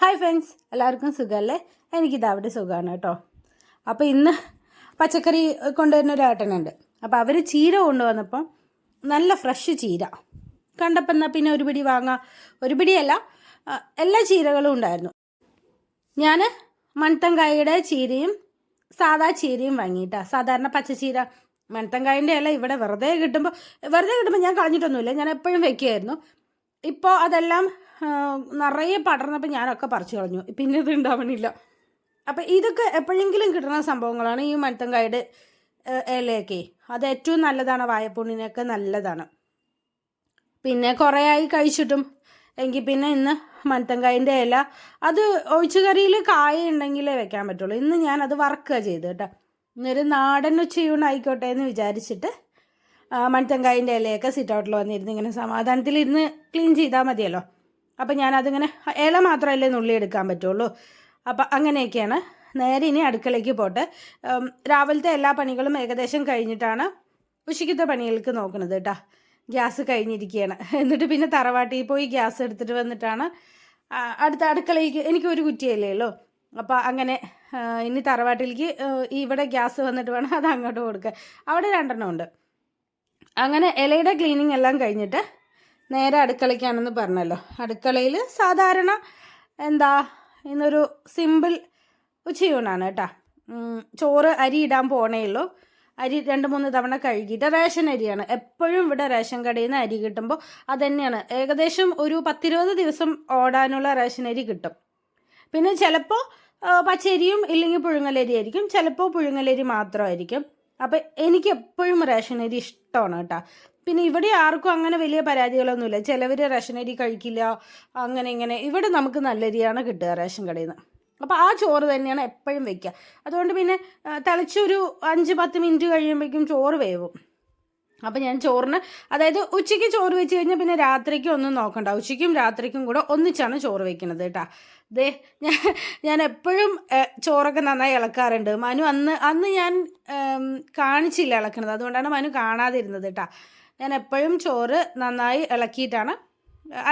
Hi friends എല്ലാവർക്കും സുഖമല്ലേ എനിക്കിത് അവിടെ സുഖമാണ് കേട്ടോ. അപ്പോൾ ഇന്ന് പച്ചക്കറി കൊണ്ടുവരുന്ന ഒരു ഏട്ടനുണ്ട്. അപ്പോൾ അവർ ചീര കൊണ്ടുവന്നപ്പം നല്ല ഫ്രഷ് ചീര. കണ്ടപ്പോൾ എന്നാൽ പിന്നെ ഒരു പിടി വാങ്ങാം ഒരു പിടിയല്ല എല്ലാ ചീരകളും ഉണ്ടായിരുന്നു. ഞാൻ മൺത്തങ്കായയുടെ ചീരയും സാദാ ചീരയും വാങ്ങിയിട്ടാണ് സാധാരണ പച്ചച്ചീര മൺതങ്കായന്റെ ഇല ഇവിടെ വെറുതെ കിട്ടുമ്പോൾ വെറുതെ കിട്ടുമ്പോൾ ഞാൻ കളഞ്ഞിട്ടൊന്നുമില്ല. ഞാൻ എപ്പോഴും വെക്കുമായിരുന്നു ഇപ്പോൾ അതെല്ലാം നിറയെ പടർന്നപ്പോൾ ഞാനൊക്കെ പറിച്ചു കളഞ്ഞു. പിന്നെ ഇത് ഉണ്ടാവണില്ല അപ്പം ഇതൊക്കെ എപ്പോഴെങ്കിലും കിട്ടുന്ന സംഭവങ്ങളാണ് ഈ മൺതങ്കായുടെ ഇലയൊക്കെ. അത് ഏറ്റവും നല്ലതാണ് വായപ്പുണ്ണിനൊക്കെ നല്ലതാണ്. പിന്നെ കുറേ ആയി കഴിച്ചിട്ടും എങ്കിൽ പിന്നെ ഇന്ന് മൺതങ്കായന്റെ ഇല. അത് ഒഴിച്ചുകറിയിൽ കായ ഉണ്ടെങ്കിലേ വെക്കാൻ പറ്റുള്ളൂ. ഇന്ന് ഞാൻ അത് വറക്കുക ചെയ്ത് കേട്ടോ. ഇന്നൊരു നാടൻ ഉച്ചയൂണായിക്കോട്ടെ എന്ന് വിചാരിച്ചിട്ട് മൺതങ്കായന്റെ ഇലയൊക്കെ സിറ്റ് ഔട്ടിൽ വന്നിരുന്ന് ഇങ്ങനെ സമാധാനത്തിൽ ഇരുന്ന് ക്ലീൻ ചെയ്താൽ മതിയല്ലോ. അപ്പം ഞാനതിങ്ങനെ ഇല മാത്രമല്ലേ നുള്ളി എടുക്കാൻ പറ്റുള്ളൂ. അപ്പം അങ്ങനെയൊക്കെയാണ്. നേരെ ഇനി അടുക്കളയ്ക്ക് പോട്ടെ. രാവിലത്തെ എല്ലാ പണികളും ഏകദേശം കഴിഞ്ഞിട്ടാണ് ഉച്ചയ്ക്കത്തെ പണികൾക്ക് നോക്കുന്നത് കേട്ടോ. ഗ്യാസ് കഴിഞ്ഞിരിക്കുകയാണ്. എന്നിട്ട് പിന്നെ തറവാട്ടിൽ പോയി ഗ്യാസ് എടുത്തിട്ട് വന്നിട്ടാണ് അടുത്ത അടുക്കളയ്ക്ക് എനിക്ക് ഒരു കുറ്റിയല്ലേ ഉള്ളൂ. അപ്പോൾ അങ്ങനെ ഇനി തറവാട്ടിലേക്ക് ഇവിടെ ഗ്യാസ് വന്നിട്ട് വേണം അത് അങ്ങോട്ട് കൊടുക്കുക അവിടെ രണ്ടെണ്ണം ഉണ്ട്. അങ്ങനെ ഇലയുടെ ക്ലീനിങ് എല്ലാം കഴിഞ്ഞിട്ട് നേരെ അടുക്കളയ്ക്കാണെന്ന് പറഞ്ഞല്ലോ. അടുക്കളയിൽ സാധാരണ എന്താ ഇന്നൊരു സിമ്പിൾ ഉച്ചയൂണാണ് കേട്ടോ. ചോറ് അരി ഇടാൻ പോണേ ഉള്ളൂ. അരി രണ്ട് മൂന്ന് തവണ കഴുകിയിട്ട് റേഷൻ അരിയാണ്. എപ്പോഴും ഇവിടെ റേഷൻ കടയിൽ നിന്ന് അരി കിട്ടുമ്പോൾ അതുതന്നെയാണ് ഏകദേശം ഒരു പത്തിരുപത് ദിവസം ഓടാനുള്ള റേഷൻ അരി കിട്ടും. പിന്നെ ചിലപ്പോൾ പച്ചരിയും ഇല്ലെങ്കിൽ പുഴുങ്ങലരി ആയിരിക്കും. ചിലപ്പോൾ പുഴുങ്ങലരി മാത്രമായിരിക്കും. അപ്പം എനിക്ക് എപ്പോഴും റേഷൻ അരി ഇഷ്ടമാണ് കേട്ടോ. പിന്നെ ഇവിടെ ആർക്കും അങ്ങനെ വലിയ പരാതികളൊന്നുമില്ല. ചിലവർ റേഷൻ അരി കഴിക്കില്ല അങ്ങനെ ഇങ്ങനെ. ഇവിടെ നമുക്ക് നല്ല അരിയാണ് കിട്ടുക റേഷൻ കടയിൽ നിന്ന്. അപ്പോൾ ആ ചോറ് തന്നെയാണ് എപ്പോഴും വെക്കുക. അതുകൊണ്ട് പിന്നെ തിളച്ചൊരു അഞ്ച് പത്ത് മിനിറ്റ് കഴിയുമ്പോഴേക്കും ചോറ് വേവും. അപ്പം ഞാൻ ചോറിന് അതായത് ഉച്ചയ്ക്ക് ചോറ് വെച്ച് കഴിഞ്ഞാൽ പിന്നെ രാത്രിക്കും ഒന്നും നോക്കണ്ട. ഉച്ചയ്ക്കും രാത്രിക്കും കൂടെ ഒന്നിച്ചാണ് ചോറ് വെക്കുന്നത് കേട്ടോ. ദേ ഞാൻ ഞാൻ എപ്പോഴും ചോറൊക്കെ നന്നായി ഇളക്കാറുണ്ട്. മനു അന്ന് അന്ന് ഞാൻ കാണിച്ചില്ല ഇളക്കണത്. അതുകൊണ്ടാണ് മനു കാണാതിരുന്നത് കേട്ടോ. ഞാൻ എപ്പോഴും ചോറ് നന്നായി ഇളക്കിയിട്ടാണ്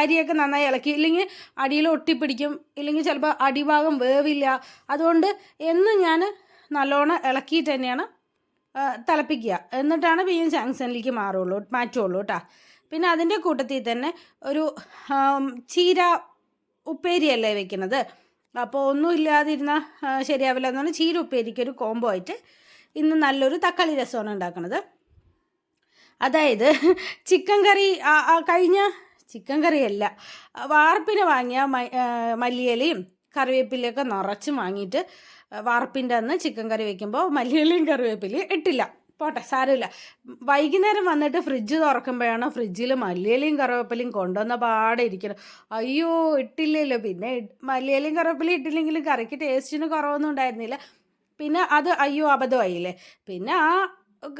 അരിയൊക്കെ നന്നായി ഇളക്കി. ഇല്ലെങ്കിൽ അടിയിൽ ഒട്ടിപ്പിടിക്കും. ഇല്ലെങ്കിൽ ചിലപ്പോൾ അടിഭാഗം വേവില്ല. അതുകൊണ്ട് എന്നും ഞാൻ നല്ലോണം ഇളക്കിയിട്ട് തന്നെയാണ് തിളപ്പിക്കുക എന്നിട്ടാണ് ബീൻ ജാങ്സണിലേക്ക് മാറുള്ളൂ മാറ്റുള്ളൂ കേട്ടോ പിന്നെ അതിന്റെ കൂട്ടത്തിൽ തന്നെ ഒരു ചീര ഉപ്പേരിയല്ലേ വെക്കുന്നത്. അപ്പോൾ ഒന്നും ഇല്ലാതിരുന്നാൽ ശരിയാവില്ല എന്നാണ് ചീര ഉപ്പേരിക്ക് ഒരു കോംബോ ആയിട്ട് ഇന്ന് നല്ലൊരു തക്കാളി രസമാണ് ഉണ്ടാക്കുന്നത്. അതായത് ചിക്കൻ കറി കഴിഞ്ഞ ചിക്കൻ കറിയല്ല വാർപ്പിന് വാങ്ങിയ മല്ലിയിലയും കറിവേപ്പിലയൊക്കെ നിറച്ച് വാങ്ങിയിട്ട് വാർപ്പിന്റെ അന്ന് ചിക്കൻ കറി വെക്കുമ്പോൾ മല്ലിയിലയും കറിവേപ്പിലയും ഇട്ടില്ല. പോട്ടെ സാരമില്ല. വൈകുന്നേരം വന്നിട്ട് ഫ്രിഡ്ജ് തുറക്കുമ്പോഴാണ് ഫ്രിഡ്ജിൽ മല്ലിയിലയും കറിവേപ്പിലയും കൊണ്ടുവന്ന പാടെ ഇരിക്കണം അയ്യോ ഇട്ടില്ലല്ലോ. പിന്നെ മല്ലിയിലയും കറിവേപ്പിലയും ഇട്ടില്ലെങ്കിലും കറിക്ക് ടേസ്റ്റിന് കുറവൊന്നും ഉണ്ടായിരുന്നില്ല. പിന്നെ അത് അയ്യോ അബദ്ധമായില്ലേ? പിന്നെ ആ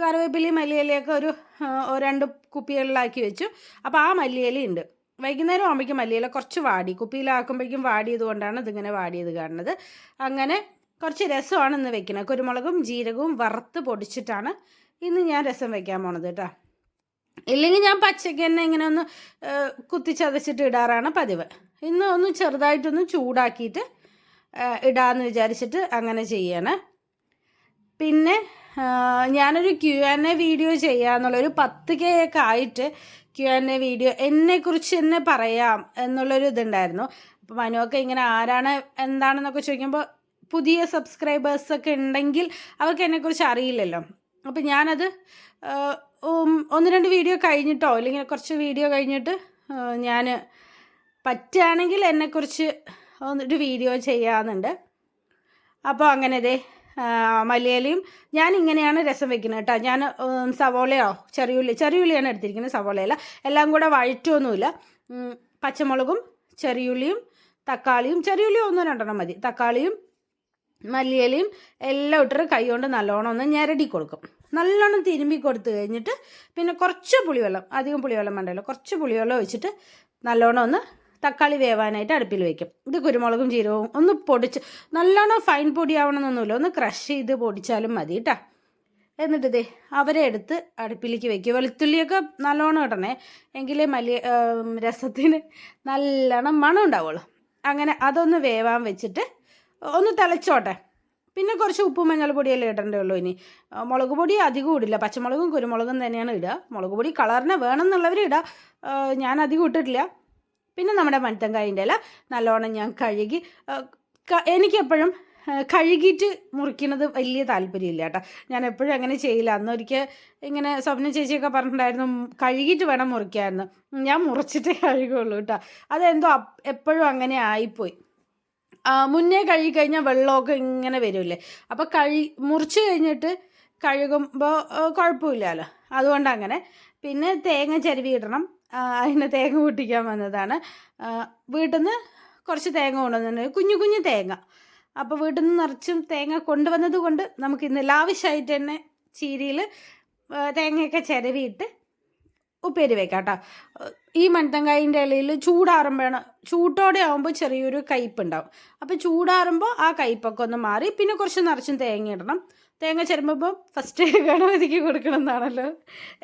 കറിവേപ്പിലയും മല്ലിയിലയൊക്കെ ഒരു രണ്ട് കുപ്പികളിലാക്കി വെച്ചു. അപ്പോൾ ആ മല്ലിയില ഉണ്ട്. വൈകുന്നേരം ആകുമ്പോഴേക്കും മല്ലിയില കുറച്ച് വാടി. കുപ്പിയിലാക്കുമ്പോഴേക്കും വാടിയത് കൊണ്ടാണ് ഇതിങ്ങനെ വാടിയത് കാണുന്നത്. അങ്ങനെ കുറച്ച് രസമാണ് ഇന്ന് വെക്കുന്നത്. കുരുമുളകും ജീരകവും വറുത്ത് പൊടിച്ചിട്ടാണ് ഇന്ന് ഞാൻ രസം വെക്കാൻ പോണത് കേട്ടോ. ഇല്ലെങ്കിൽ ഞാൻ പച്ചയ്ക്ക് തന്നെ ഇങ്ങനെ ഒന്ന് കുത്തിച്ചതച്ചിട്ട് ഇടാറാണ് പതിവ്. ഇന്ന് ഒന്ന് ചെറുതായിട്ടൊന്ന് ചൂടാക്കിയിട്ട് ഇടാന്ന് വിചാരിച്ചിട്ട് അങ്ങനെ ചെയ്യാണ്. പിന്നെ ഞാനൊരു ക്യു എൻ എ വീഡിയോ ചെയ്യാന്നുള്ള ഒരു പത്ത് കെ ഒക്കെ ആയിട്ട് ക്യു ആൻഡ് എ വീഡിയോ എന്നെക്കുറിച്ച് തന്നെ പറയാം എന്നുള്ളൊരു ഇതുണ്ടായിരുന്നു. അപ്പോൾ മനുവൊക്കെ ഇങ്ങനെ ആരാണ് എന്താണെന്നൊക്കെ ചോദിക്കുമ്പോൾ പുതിയ സബ്സ്ക്രൈബേഴ്സൊക്കെ ഉണ്ടെങ്കിൽ അവർക്ക് എന്നെക്കുറിച്ച് അറിയില്ലല്ലോ. അപ്പം ഞാനത് ഒന്ന് രണ്ട് വീഡിയോ കഴിഞ്ഞിട്ടോ? അല്ലെങ്കിൽ കുറച്ച് വീഡിയോ കഴിഞ്ഞിട്ട് ഞാൻ പറ്റുകയാണെങ്കിൽ എന്നെക്കുറിച്ച് ഒരു വീഡിയോ ചെയ്യാമെന്നുണ്ട് അപ്പോൾ അങ്ങനെ ദേ മലയാളിയും ഞാൻ ഇങ്ങനെയാണ് രസം വെക്കുന്നത് കേട്ടോ. ഞാൻ സവോളയോ ചെറിയുള്ളി ചെറിയുള്ളിയാണ് എടുത്തിരിക്കുന്നത് സവോളയല്ല എല്ലാം കൂടെ വഴറ്റൊന്നുമില്ല. പച്ചമുളകും ചെറിയുള്ളിയും തക്കാളിയും ചെറിയുള്ളി ഒന്നോ രണ്ടെണ്ണം മതി. തക്കാളിയും മല്ലിയിലയും എല്ലാം ഇട്ടിട്ട് കൈ കൊണ്ട് നല്ലോണം ഒന്ന് ഞെരടി കൊടുക്കും. നല്ലോണം തിരുമ്പി കൊടുത്തു കഴിഞ്ഞിട്ട് പിന്നെ കുറച്ച് പുളിവെള്ളം അധികം പുളിവെള്ളം വേണ്ടല്ലോ കുറച്ച് പുളിവെള്ളം ഒഴിച്ചിട്ട് നല്ലോണം ഒന്ന് തക്കാളി വേവാനായിട്ട് അടുപ്പിൽ വെക്കും. ഇത് കുരുമുളകും ജീരകവും ഒന്ന് പൊടിച്ച് നല്ലോണം ഫൈൻ പൊടിയാവണമെന്നൊന്നുമില്ല. ഒന്ന് ക്രഷ് ചെയ്ത് പൊടിച്ചാലും മതി കേട്ടോ എന്നിട്ട് അവരെ എടുത്ത് അടുപ്പിലേക്ക് വെക്കുക വെളുത്തുള്ളിയൊക്കെ നല്ലോണം ഇടണേ. എങ്കിലേ മല്ലി രസത്തിന് നല്ലോണം മണം ഉണ്ടാവുള്ളൂ. അങ്ങനെ അതൊന്ന് വേവാൻ വെച്ചിട്ട് ഒന്ന് തിളച്ചോട്ടെ. പിന്നെ കുറച്ച് ഉപ്പും മഞ്ഞൾപ്പൊടിയല്ലേ ഇടേണ്ടേ ഉള്ളൂ ഇനി. മുളക് പൊടി അധികം ഇടില്ല. പച്ചമുളകും കുരുമുളകും തന്നെയാണ് ഇടുക. മുളക് പൊടി കളറിന് വേണമെന്നുള്ളവർ ഇടുക ഞാൻ അധികം ഇട്ടിട്ടില്ല. പിന്നെ നമ്മുടെ മൺതങ്കായിന്റെ ഇല നല്ലോണം ഞാൻ കഴുകി എനിക്കെപ്പോഴും കഴുകിയിട്ട് മുറിക്കുന്നത് വലിയ താല്പര്യമില്ല കേട്ടോ. ഞാൻ എപ്പോഴും അങ്ങനെ ചെയ്യില്ല. അന്നൊരിക്കൽ ഇങ്ങനെ സ്വപ്ന ചേച്ചിയൊക്കെ പറഞ്ഞിട്ടുണ്ടായിരുന്നു കഴുകിയിട്ട് വേണം മുറിക്കാമെന്ന്. ഞാൻ മുറിച്ചിട്ടേ കഴുകുള്ളൂ കേട്ടോ. അതെന്തോ എപ്പോഴും അങ്ങനെ ആയിപ്പോയി. മുന്നേ കഴുകി കഴിഞ്ഞാൽ വെള്ളമൊക്കെ ഇങ്ങനെ വരുമല്ലേ? അപ്പോൾ കഴി മുറിച്ച് കഴിഞ്ഞിട്ട് കഴുകുമ്പോൾ കുഴപ്പമില്ലല്ലോ. അതുകൊണ്ട് അങ്ങനെ പിന്നെ തേങ്ങ ചരുവി ഇടണം അതിന് തേങ്ങ പൊട്ടിക്കാൻ വന്നതാണ്. വീട്ടിൽ നിന്ന് കുറച്ച് തേങ്ങ കൊണ്ടുവന്നിട്ടുണ്ട്. കുഞ്ഞു കുഞ്ഞു തേങ്ങ. അപ്പോൾ വീട്ടിൽ നിന്ന് നിറച്ചും തേങ്ങ കൊണ്ടുവന്നത് കൊണ്ട് നമുക്ക് ഇന്ന് ലാവിഷായിട്ട് തന്നെ ചീരിയിൽ തേങ്ങയൊക്കെ ചിരവിയിട്ട് ഉപ്പേരി വെക്കാം കേട്ടോ. ഈ മൺതങ്കായിന്റെ ഇലയിൽ ചൂടാറുമ്പോഴാണ് ചൂട്ടോടെ ആകുമ്പോൾ ചെറിയൊരു കയ്പ്പ് ഉണ്ടാവും അപ്പോൾ ചൂടാറുമ്പോൾ ആ കയ്പ്പൊക്കെ ഒന്ന് മാറി പിന്നെ കുറച്ച് നിറച്ചും തേങ്ങ ഇടണം. തേങ്ങ ചിരമ്പുമ്പോൾ ഫസ്റ്റ് ഗണപതിക്ക് കൊടുക്കണം എന്നാണല്ലോ.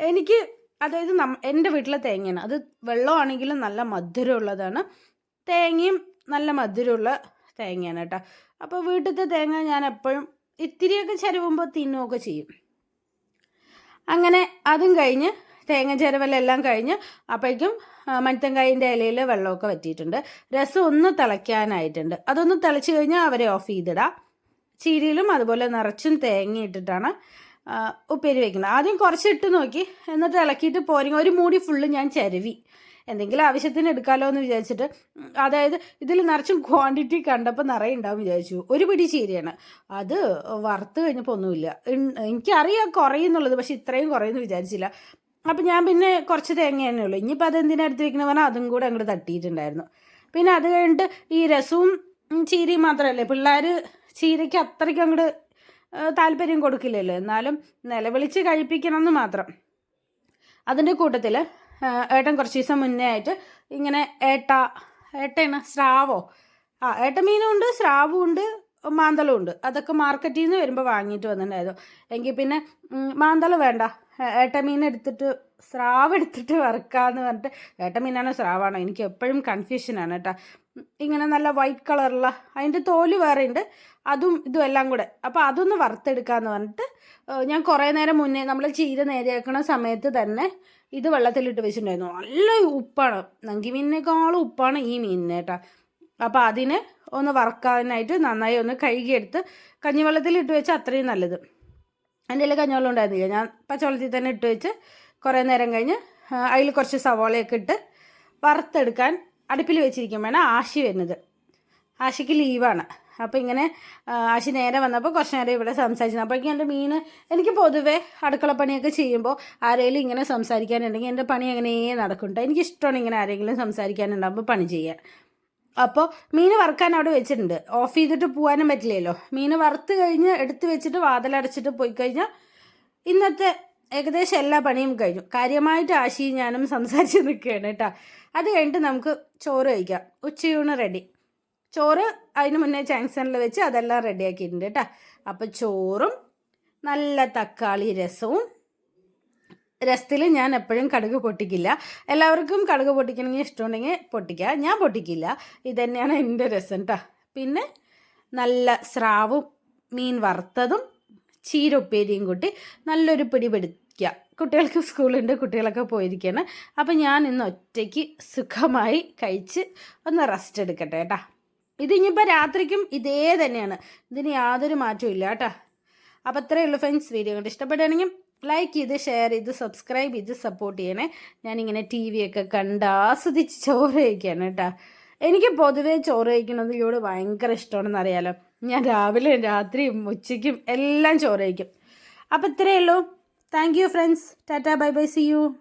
എനിക്ക് അതായത് നം എന്റെ വീട്ടിലെ തേങ്ങയാണ്. അത് വെള്ളമാണെങ്കിലും നല്ല മധുരമുള്ളതാണ്. തേങ്ങയും നല്ല മധുരമുള്ള തേങ്ങയാണ് കേട്ടോ. അപ്പോൾ വീട്ടിലത്തെ തേങ്ങ ഞാൻ എപ്പോഴും ഇത്തിരിയൊക്കെ ചിരവുമ്പോൾ തിന്നുകയൊക്കെ ചെയ്യും. അങ്ങനെ അതും കഴിഞ്ഞ് തേങ്ങ ചിരവലെല്ലാം കഴിഞ്ഞ് അപ്പോഴേക്കും മഞ്ഞത്തങ്കായിന്റെ ഇലയിൽ വെള്ളമൊക്കെ വറ്റിയിട്ടുണ്ട്. രസം ഒന്ന് തിളയ്ക്കാനായിട്ടുണ്ട്. അതൊന്ന് തിളച്ച് കഴിഞ്ഞാൽ അവരെ ഓഫ് ചെയ്തിടാം. ചീരിയിലും അതുപോലെ നിറച്ചും തേങ്ങ ഇട്ടിട്ടാണ് ഉപ്പേരി വയ്ക്കുന്നത് ആദ്യം കുറച്ചിട്ട് നോക്കി. എന്നിട്ട് ഇളക്കിയിട്ട് പോരിങ്ങ ഒരു മൂടി ഫുള്ള് ഞാൻ ചരുവി. എന്തെങ്കിലും ആവശ്യത്തിന് എടുക്കാലോ എന്ന് വിചാരിച്ചിട്ട് അതായത് ഇതിൽ നിറച്ചും ക്വാണ്ടിറ്റി കണ്ടപ്പോൾ നിറയെ ഉണ്ടാവും വിചാരിച്ചു. ഒരു പിടി ചീരയാണ്. അത് വറുത്ത് കഴിഞ്ഞപ്പോൾ ഒന്നുമില്ല. എനിക്കറിയാം കുറയുന്നുള്ളത് പക്ഷെ ഇത്രയും കുറയുമെന്ന് വിചാരിച്ചില്ല. അപ്പം ഞാൻ പിന്നെ കുറച്ച് തേങ്ങ തന്നെ ഉള്ളൂ. ഇനിയിപ്പോൾ അത് എന്തിനാ എടുത്ത് വെക്കണ പറഞ്ഞാൽ അതും കൂടെ അങ്ങോട്ട് തട്ടിയിട്ടുണ്ടായിരുന്നു. പിന്നെ അത് കഴിഞ്ഞിട്ട് ഈ രസവും ചീരയും മാത്രമല്ലേ? പിള്ളേർ ചീരയ്ക്ക് അത്രയ്ക്ക് അങ്ങോട്ട് താല്പര്യം കൊടുക്കില്ലല്ലോ. എന്നാലും നിലവിളിച്ച് കഴിപ്പിക്കണമെന്ന് മാത്രം. അതിന്റെ കൂട്ടത്തിൽ ഏട്ടൻ കുറച്ച് ദിവസം മുന്നേ ആയിട്ട് ഇങ്ങനെ ഏട്ട ഏട്ടയാണ് സ്രാവോ? ആ ഏട്ട മീനും ഉണ്ട് സ്രാവും ഉണ്ട് മാന്തളും ഉണ്ട് അതൊക്കെ മാർക്കറ്റിൽ നിന്ന് വരുമ്പോൾ വാങ്ങിയിട്ട് വന്നിട്ടുണ്ടായിരുന്നു. എങ്കിൽ പിന്നെ മാന്തളം വേണ്ട. ഏട്ടമീൻ ഏട്ട മീൻ എടുത്തിട്ട് സ്രാവ് എടുത്തിട്ട് വറുക്കാന്ന് പറഞ്ഞിട്ട് ഏട്ട മീനാണോ സ്രാവാണോ. എനിക്ക് എപ്പോഴും കൺഫ്യൂഷനാണ് കേട്ടോ. ഇങ്ങനെ നല്ല വൈറ്റ് കളറുള്ള അതിന്റെ തോൽ വേറെ ഉണ്ട്. അതും ഇതും എല്ലാം കൂടെ. അപ്പോൾ അതൊന്ന് വറുത്തെടുക്കാന്ന് പറഞ്ഞിട്ട് ഞാൻ കുറേ നേരം മുന്നേ നമ്മൾ ചീര നേരെയാക്കണ സമയത്ത് തന്നെ ഇത് വെള്ളത്തിലിട്ട് വെച്ചിട്ടുണ്ടായിരുന്നു. നല്ല ഉപ്പാണ്. നങ്കി മീനിനേക്കാളും ഉപ്പാണ് ഈ മീനിന് കേട്ടോ. അപ്പോൾ അതിന് ഒന്ന് വറുക്കാനായിട്ട് നന്നായി ഒന്ന് കഴുകിയെടുത്ത് കഞ്ഞിവെള്ളത്തിൽ ഇട്ട് വെച്ചാൽ അത്രയും നല്ലത്. എന്റെ കയ്യിൽ കഞ്ഞിവെള്ളം ഉണ്ടായിരുന്നില്ല. ഞാൻ പച്ചവെള്ളത്തിൽ തന്നെ ഇട്ട് വെച്ച് കുറേ നേരം കഴിഞ്ഞ് അതിൽ കുറച്ച് സവോളയൊക്കെ ഇട്ട് വറുത്തെടുക്കാൻ അടുപ്പിൽ വെച്ചിരിക്കുമ്പോഴാണ് ആശി വരുന്നത്. ആശിക്ക് ലീവാണ്. അപ്പോൾ ഇങ്ങനെ ആശി നേരെ വന്നപ്പോൾ കുറച്ച് നേരം ഇവിടെ സംസാരിച്ചു അപ്പോഴേക്കും എന്റെ മീൻ എനിക്ക് പൊതുവേ അടുക്കളപ്പണിയൊക്കെ ചെയ്യുമ്പോൾ ആരെങ്കിലും ഇങ്ങനെ സംസാരിക്കാനുണ്ടെങ്കിൽ എന്റെ പണി അങ്ങനെ നടക്കുന്നുണ്ട്. എനിക്കിഷ്ടമാണ് ഇങ്ങനെ ആരെങ്കിലും സംസാരിക്കാനുണ്ടാകുമ്പോൾ പണി ചെയ്യാൻ. അപ്പോൾ മീൻ വറുക്കാൻ അവിടെ വെച്ചിട്ടുണ്ട്. ഓഫ് ചെയ്തിട്ട് പോകാനും പറ്റില്ലല്ലോ. മീൻ വറുത്ത് കഴിഞ്ഞ് എടുത്ത് വെച്ചിട്ട് വാതിലടച്ചിട്ട് പോയി കഴിഞ്ഞാൽ ഇന്നത്തെ ഏകദേശം എല്ലാ പണിയും കഴിഞ്ഞു. കാര്യമായിട്ട് ആശിയും ഞാനും സംസാരിച്ച് നിൽക്കുകയാണ് കേട്ടോ. അത് കഴിഞ്ഞിട്ട് നമുക്ക് ചോറ് കഴിക്കാം. ഉച്ചയൂണ് റെഡി ചോറ് അതിന് മുന്നേ ജങ്ഷനിൽ വെച്ച് അതെല്ലാം റെഡിയാക്കിയിട്ടുണ്ട് കേട്ടോ. അപ്പോൾ ചോറും നല്ല തക്കാളി രസവും. രസത്തിൽ ഞാൻ എപ്പോഴും കടുക് പൊട്ടിക്കില്ല. എല്ലാവർക്കും കടുക് പൊട്ടിക്കണമെങ്കിൽ ഇഷ്ടമുണ്ടെങ്കിൽ പൊട്ടിക്കുക. ഞാൻ പൊട്ടിക്കില്ല. ഇതന്നെയാണ് എന്റെ രസം കേട്ടോ. പിന്നെ നല്ല സ്രാവും മീൻ വറുത്തതും ചീര ഉപ്പേരിയും കൂട്ടി നല്ലൊരു പിടി പിടിക്കുക കുട്ടികൾക്ക് സ്കൂളുണ്ട് കുട്ടികളൊക്കെ പോയിരിക്കുകയാണ്. അപ്പം ഞാൻ ഇന്ന് ഒറ്റയ്ക്ക് സുഖമായി കഴിച്ച് ഒന്ന് റെസ്റ്റ് എടുക്കട്ടെ കേട്ടാ. ഇതിനിപ്പോൾ രാത്രിക്കും ഇതേ തന്നെയാണ്. ഇതിന് യാതൊരു മാറ്റവും ഇല്ല കേട്ടാ. അപ്പോൾ അത്രയേ ഉള്ളൂ ഫ്രണ്ട്സ് വീഡിയോ കണ്ട് ഇഷ്ടപ്പെടുകയാണെങ്കിൽ ലൈക്ക് ചെയ്ത് ഷെയർ ചെയ്ത് സബ്സ്ക്രൈബ് ചെയ്ത് സപ്പോർട്ട് ചെയ്യണേ. ഞാനിങ്ങനെ ടി വി ഒക്കെ കണ്ട് ആസ്വദിച്ച് ചോറ് കഴിക്കുകയാണ് കേട്ടോ. എനിക്ക് പൊതുവേ ചോറ് കഴിക്കുന്നതിലൂടെ ഭയങ്കര ഇഷ്ടമാണെന്ന് അറിയാലോ. ഞാൻ രാവിലെ രാത്രിയും ഉച്ചയ്ക്കും എല്ലാം ചോറ് കഴിക്കും. അപ്പോൾ ഇത്രയേ ഉള്ളൂ. Thank you friends tata bye bye see you